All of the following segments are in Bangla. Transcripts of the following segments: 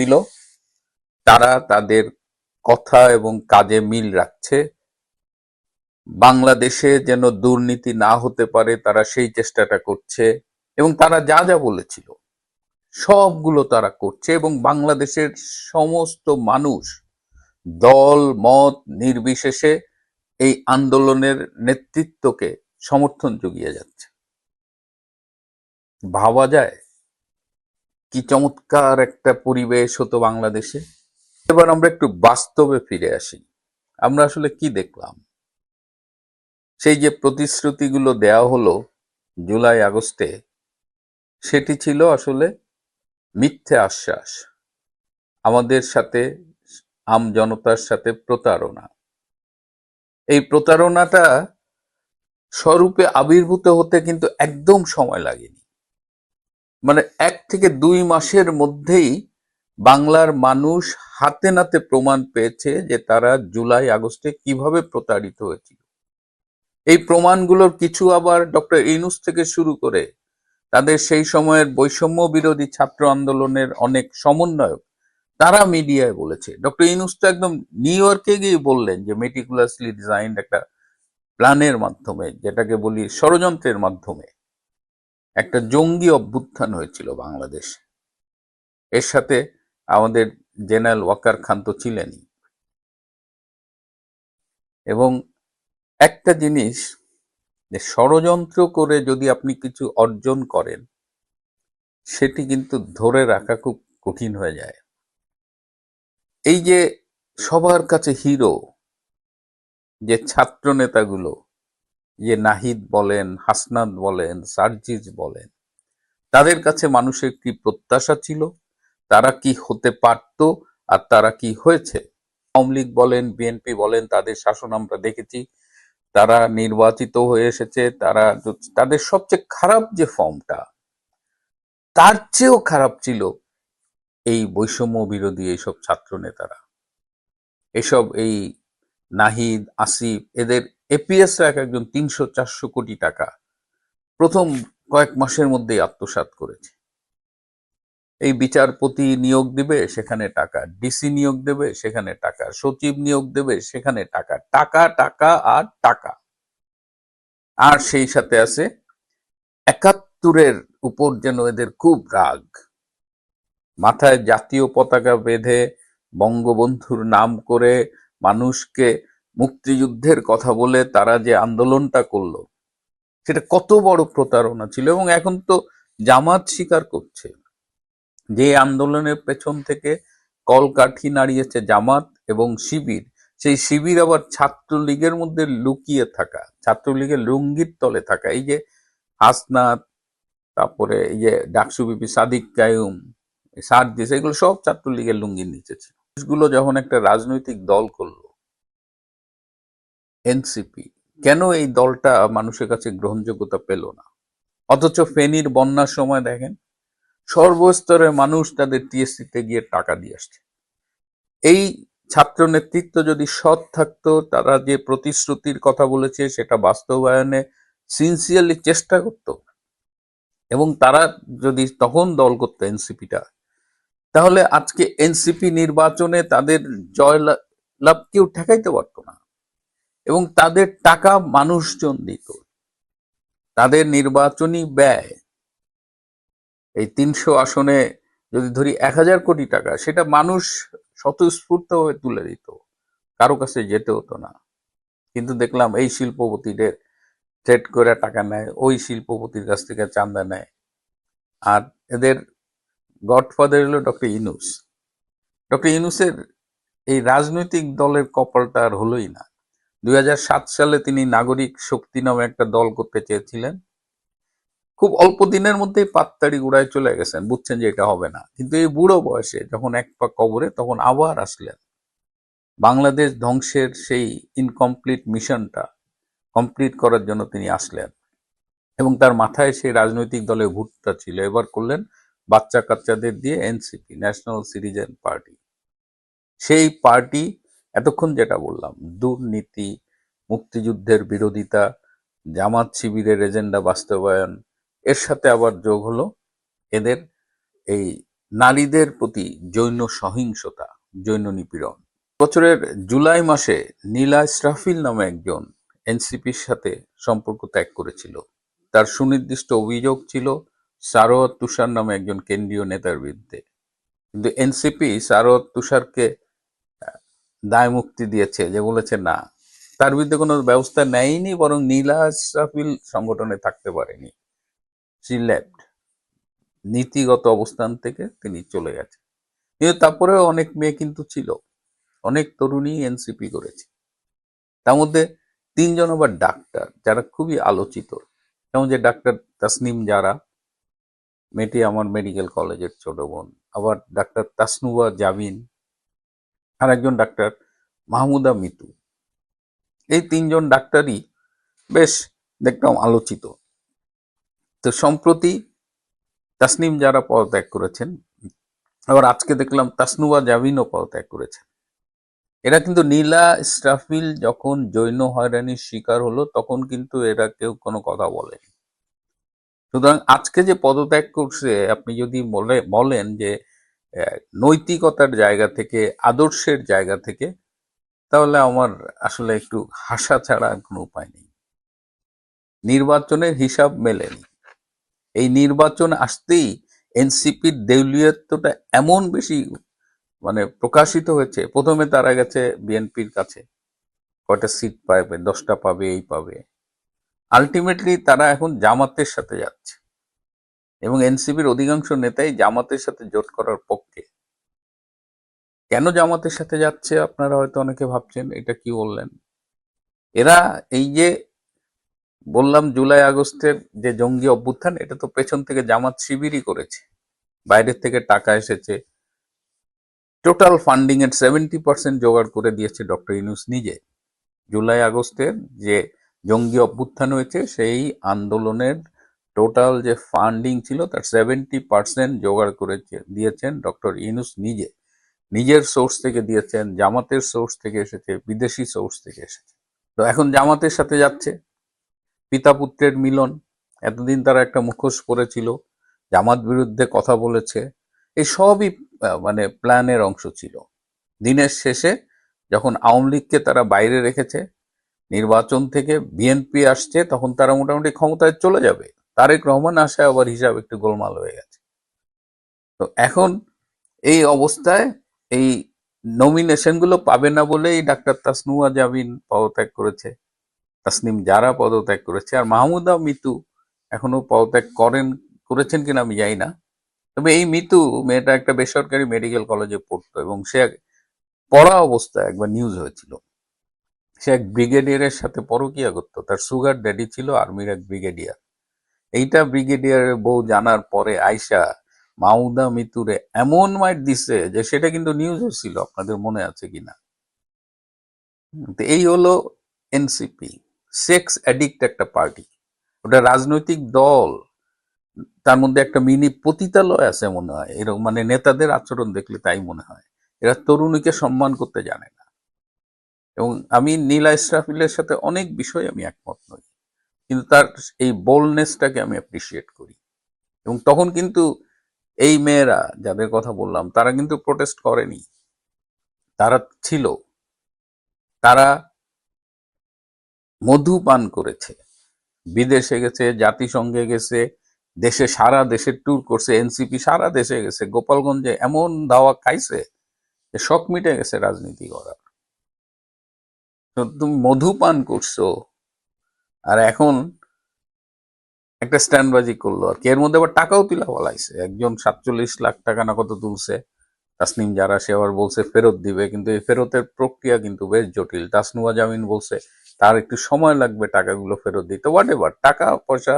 দিল, তারা তাদের কথা এবং কাজে মিল রাখছে। বাংলাদেশে যেন দুর্নীতি না হতে পারে, তারা সেই চেষ্টাটা করছে এবং তারা যা যা বলেছিল, সবগুলো তারা করছে এবং বাংলাদেশের সমস্ত মানুষ দল, মত নির্বিশেষে এই আন্দোলনের নেতৃত্বকে সমর্থন জুগিয়ে যাচ্ছে। ভাবা যায় কি চমৎকার একটা পরিবেশ হতো বাংলাদেশে। এবার আমরা একটু বাস্তবে ফিরে আসি। আমরা আসলে কি দেখলাম? সেই যে প্রতিশ্রুতিগুলো দেওয়া হলো জুলাই আগস্টে, সেটি ছিল আসলে মিথ্যে আশ্বাস। আমাদের সাথে, আম জনতার সাথে প্রতারণা। এই প্রতারণাটা স্বরূপে আবির্ভূত হতে কিন্তু একদম সময় লাগেনি। মানে এক থেকে দুই মাসের মধ্যেই বাংলার মানুষ হাতে নাতে প্রমাণ পেয়েছে যে তারা জুলাই, আগস্টে কীভাবে প্রতারিত হয়েছিল। এই প্রমাণগুলোর কিছু আবার ডক্টর ইনুস থেকে শুরু করে তাদের সেই সময়ের বৈষম্য বিরোধী ছাত্র আন্দোলনের অনেক সমন্বয়ক, তারা মিডিয়ায় বলেছে। ডক্টর ইনুস তো একদম নিউ ইয়র্কে গিয়ে বললেন যে মেটিকুলাসলি ডিজাইন একটা প্ল্যানের মাধ্যমে, যেটাকে বলি ষড়যন্ত্রের মাধ্যমে। একটা জঙ্গি অভ্যুত্থান হয়েছিল বাংলাদেশ। এর সাথে আমাদের জেনারেল ওয়াকার খান তো ছিলেনই। এবং একটা জিনিস, যে ষড়যন্ত্র করে যদি আপনি কিছু অর্জন করেন, সেটি কিন্তু ধরে রাখা খুব কঠিন হয়ে যায়। এই যে সবার কাছে হিরো, যে ছাত্র নেতাগুলো যে নাহিদ বলেন, হাসনাত বলেন, সার্জিজ বলেন, তাদের কাছে মানুষের কি প্রত্যাশা ছিল? তারা কি হতে পারত আর তারা কি হয়েছে? আওয়ামী লীগ বলেন, বিএনপি বলেন, তাদের শাসন আমরা দেখেছি। তারা নির্বাচিত হয়ে এসেছে, তারা তাদের সবচেয়ে খারাপ যে ফর্মটা, তার চেয়েও খারাপ ছিল এই বৈষম্য বিরোধী এইসব ছাত্র নেতারা এসব এই নাহিদ, আসিফ, এদের এপিএস এক একজন তিনশো চারশো কোটি টাকা প্রথম কয়েক মাসের মধ্যেই আত্মসাৎ করেছে। এই বিচারপতি নিয়োগ দেবে, সেখানে টাকা ডিসি নিয়োগ দেবে, সেখানে টাকা সচিব নিয়োগ দেবে, সেখানে টাকা টাকা টাকা আর টাকা। আর সেই সাথে আছে একাত্তরের উপর যেন এদের খুব রাগ। মাথায় জাতীয় পতাকা বেঁধে বঙ্গবন্ধুর নাম করে মানুষকে মুক্তিযুদ্ধের কথা বলে তারা যে আন্দোলনটা করল, সেটা কত বড় প্রতারণা ছিল এবং এখন তো জামাত স্বীকার করছে। যে আন্দোলনের পেছন থেকে কলকাঠি নাড়িয়েছে জামাত এবং শিবির, সেই শিবির আবার ছাত্রলীগের মধ্যে লুকিয়ে থাকা, ছাত্রলীগের লুঙ্গির তলে থাকা, এই যে হাসনাত, তারপরে এই যে ডাকসু বিপি সাদিক কায়ুম, সার্জিস, এগুলো সব ছাত্রলীগের লুঙ্গির নিচে ছিল। যখন একটা রাজনৈতিক দল করল এনসিপি, কেন এই দলটা মানুষের কাছে গ্রহণযোগ্যতা পেল না? অথচ ফেনীর বন্যার সময় দেখেন, সর্বস্তরের মানুষ তাদের টিএসসিতে গিয়ে টাকা দিয়ে আসছে। এই ছাত্র নেতৃত্ব যদি সৎ থাকতো, তারা যে প্রতিশ্রুতির কথা বলেছে সেটা বাস্তবায়নে সিনসিয়ারলি চেষ্টা করত। এবং তারা যদি তখন দল করতো এনসিপিটা, তাহলে আজকে এনসিপি নির্বাচনে তাদের জয় লাভ কেউ ঠেকাইতে পারতো না। এবং তাদের টাকা মানুষজন দিত। তাদের নির্বাচনী ব্যয় এই তিনশো আসনে যদি ধরি এক হাজার কোটি টাকা, সেটা মানুষ স্বতঃস্ফূর্তভাবে তুলে দিত। কারও কাছে যেতে হতো না। কিন্তু দেখলাম এই শিল্পপতিদের ট্রেড করে টাকা নেয়, ওই শিল্পপতির কাছ থেকে চান্দা নেয়। আর এদের গডফাদার হলো ডক্টর ইনুস ডক্টর ইনুসের এই রাজনৈতিক দলের কপালটা আর হলোই না। দুই হাজার সাত সালে তিনি নাগরিক শক্তি নামে একটা দল করতে চেয়েছিলেন। খুব অল্প দিনের মধ্যেই পাত্তাড়ি গুড়ায় চলে গেছেন, বুঝছেন যে এটা হবে না। কিন্তু এই বুড়ো বয়সে যখন এক পা কবরে তখন আবার আসলেন। বাংলাদেশ ধ্বংসের সেই ইনকমপ্লিট মিশনটা কমপ্লিট করার জন্য তিনি আসলেন এবং তার মাথায় সেই রাজনৈতিক দলের ভুটটা ছিল। এবার করলেন বাচ্চা কাচ্চাদের দিয়ে এনসিপি ন্যাশনাল সিটিজেন পার্টি সেই পার্টি এতক্ষণ যেটা বললাম, দুর্নীতি, মুক্তিযুদ্ধের বিরোধিতা, জামাত শিবিরের এজেন্ডা বাস্তবায়ন, এর সাথে আবার যোগ হলো এদের এই নারীদের প্রতি জৈন সহিংসতা, জৈন নিপীড়ন। বছরের জুলাই মাসে নীলা ইসরাফিল নামে একজন এনসিপির সাথে সম্পর্ক ত্যাগ করেছিল। তার সুনির্দিষ্ট অভিযোগ ছিল সারোয়াত তুষার নামে একজন কেন্দ্রীয় নেতার বিরুদ্ধে। কিন্তু এনসিপি সারোয়াত তুষারকে দায় মুক্তি দিয়েছে, যে বলেছে না। তার বিরুদ্ধে কোনো ব্যবস্থা নেয়নি, বরং নীলা ইসরাফিল সংগঠনে থাকতে পারেনি। সি লেফট নীতিগত অবস্থান থেকে তিনি চলে গেছেন কিন্তু তারপরেও অনেক মেয়ে কিন্তু ছিল। অনেক তরুণী এনসিপি করেছে। তার মধ্যে তিনজন আবার ডাক্তার, যারা খুবই আলোচিত। যেমন যে ডাক্তার তাসনিম যারা মেয়েটি আমার মেডিকেল কলেজের ছোট বোন। আবার ডাক্তার তাসনুবা জাবিন আর একজন ডাক্তার, মাহমুদা মিতু। এই তিনজন ডাক্তারই বেশ দেখতাম আলোচিত। তো সম্প্রতি তাসনিম যারা পদত্যাগ করেছেন, আবার আজকে দেখলাম তাসনুবা জাবিনও পদত্যাগ করেছেন। এরা কিন্তু নীলা ইসরাফিল যখন জৈন হয়রানির শিকার হলো, তখন কিন্তু এরা কেউ কোনো কথা বলেনি। সুতরাং আজকে যে পদত্যাগ করছে, আপনি যদি বলে, বলেন যে নৈতিকতার জায়গা থেকে, আদর্শের জায়গা থেকে, তাহলে আমার আসলে একটু হাসা ছাড়া কোনো উপায় নেই। নির্বাচনের হিসাব মেলেনি এই নির্বাচন আসতেই এনসিপির দেউলিয়ত্বটা এমন বেশি মানে প্রকাশিত হয়েছে। প্রথমে তারা গেছে বিএনপির কাছে। কয়টা সিট পাবে, দশটা পাবে, এই পাবে। আলটিমেটলি তারা এখন জামাতের সাথে যাচ্ছে। এবং এনসিপির অধিকাংশ নেতাই জামাতের সাথে জোট করার পক্ষে। কেন জামাতের সাথে যাচ্ছে আপনারা হয়তো অনেকে ভাবছেন, এটা কি বললেন? এরা এই যে বললাম জুলাই আগস্টের যে জঙ্গি অভ্যুত্থান, এটা তো পেছন থেকে জামাত শিবিরই করেছে। বাইরের থেকে টাকা এসেছে। টোটাল ফান্ডিং এর সেভেন্টি পার্সেন্ট জোগাড় করে দিয়েছে ডক্টর ইউনুস নিজে। জুলাই আগস্টের যে জঙ্গি অভ্যুত্থান হয়েছে, সেই আন্দোলনের টোটাল যে ফান্ডিং ছিল, তার সেভেন্টি পার্সেন্ট জোগাড় করেছে, দিয়েছেন ডক্টর ইনুস নিজে। নিজের সোর্স থেকে দিয়েছেন, জামাতের সোর্স থেকে এসেছে, বিদেশি সোর্স থেকে এসেছে। তো এখন জামাতের সাথে যাচ্ছে। পিতা পুত্রের মিলন, এতদিন তারা একটা মুখোশ পরেছিল, জামাত বিরুদ্ধে কথা বলেছে। এই সবই মানে প্ল্যানের অংশ ছিল। দিনের শেষে যখন আওয়ামী লীগকে তারা বাইরে রেখেছে, নির্বাচন থেকে বিএনপি আসছে, তখন তারা মোটামুটি ক্ষমতায় চলে যাবে। তারেক রহমান আসায় আবার হিসাব একটু গোলমাল হয়ে গেছে। তো এখন এই অবস্থায় এই নমিনেশনগুলো পাবে না বলেই ডাক্তার তাসনুয়া জামিন পদত্যাগ করেছে, তাসনিম যারা পদত্যাগ করেছে আর মাহমুদা মিতু এখনও পদত্যাগ করেন, করেছেন কিনা আমি জানি না। তবে এই মিতু মেয়েটা একটা বেসরকারি মেডিকেল কলেজে পড়তো এবং সে পড়া অবস্থায় একবার নিউজ হয়েছিল। সে এক ব্রিগেডিয়ারের সাথে পরকিয়া করতো, তার সুগার ড্যাডি ছিল আর্মির এক ব্রিগেডিয়ার এইটা ব্রিগেডিয়ারের বউ জানার পরে আয়সা মাউদা মিতুরে এমন মাইট দিছে যে সেটা কিন্তু নিউজ হচ্ছিল আপনাদের মনে আছে কিনা তো এই হলো এনসিপি সেক্স অ্যাডিক্ট একটা পার্টি ওটা রাজনৈতিক দল, তার মধ্যে একটা মিনি পতিতালয় আছে মনে হয়। এরকম মানে নেতাদের আচরণ দেখলে তাই মনে হয়। এরা তরুণীকে সম্মান করতে জানে না। এবং আমি নীলা ইসরাফিলের সাথে অনেক বিষয় আমি একমত নই। কিন্তু তার এই বোল্ডনেসটাকে আমি অ্যাপ্রিসিয়েট করি। এবং তখন কিন্তু এই মেয়েরা যাদের কথা বললাম, তারা কিন্তু প্রোটেস্ট করেনি। তারা ছিল। তারা মধু পান করেছে। বিদেশে গেছে, জাতিসংঘে গেছে, দেশে সারা দেশের ট্যুর করছে এনসিপি সারা দেশে গেছে, গোপালগঞ্জে এমন দাওয়া খাইছে যে শখ মিটে গেছে রাজনীতি করার। তুমি মধু পান করছ আর এখন একটা স্ট্যান্ডবাজি করল আর কি। এর মধ্যে আবার টাকাও তুলা বলাইছে একজন সাতচল্লিশ লাখ টাকা না কত তুলছে। তাসনিম যারা, সে আবার বলছে ফেরত দিবে। কিন্তু এই ফেরতের প্রক্রিয়া কিন্তু বেশ জটিল। তাসনুয়া জামিন বলছে, তার একটু সময় লাগবে টাকাগুলো ফেরত দিতে। হোয়াট এভার টাকা, পয়সা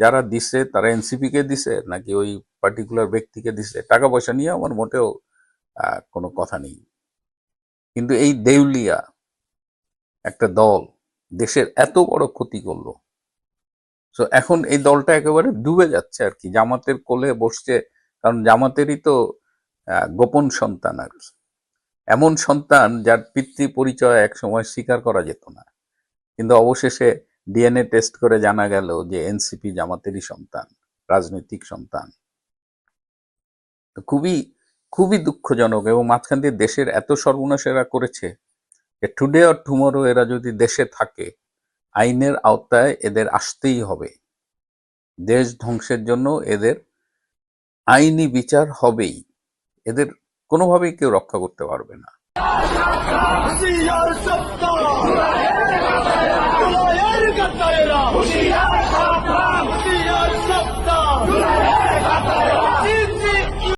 যারা দিছে, তারা এনসিপি কে দিছে, নাকি ওই পার্টিকুলার ব্যক্তিকে দিছে, টাকা, পয়সা নিয়ে আমার মোটেও কোনো কথা নেই। কিন্তু এই দেউলিয়া একটা দল দেশের এত বড় ক্ষতি করল। তো এখন এই দলটা একেবারে ডুবে যাচ্ছে আর কি। জামাতের কোলে বসছে, কারণ জামাতেরই তো গোপন সন্তান আর কি। এমন সন্তান যার পিতৃ পরিচয় এক সময় স্বীকার করা যেত না। কিন্তু অবশেষে ডিএনএ টেস্ট করে জানা গেল যে এনসিপি জামাতেরই সন্তান, রাজনৈতিক সন্তান। খুবই খুবই দুঃখজনক এবং মাঝখান দিয়ে দেশের এত সর্বনাশেরা করেছে। টুডে অর টুমরো এরা যদি দেশে থাকে, আইনের আওতায় এদের আসতেই হবে। দেশ ধ্বংসের জন্য এদের আইনি বিচার হবেই। এদের কোনোভাবেই কেউ রক্ষা করতে পারবে না। হুশিয়ার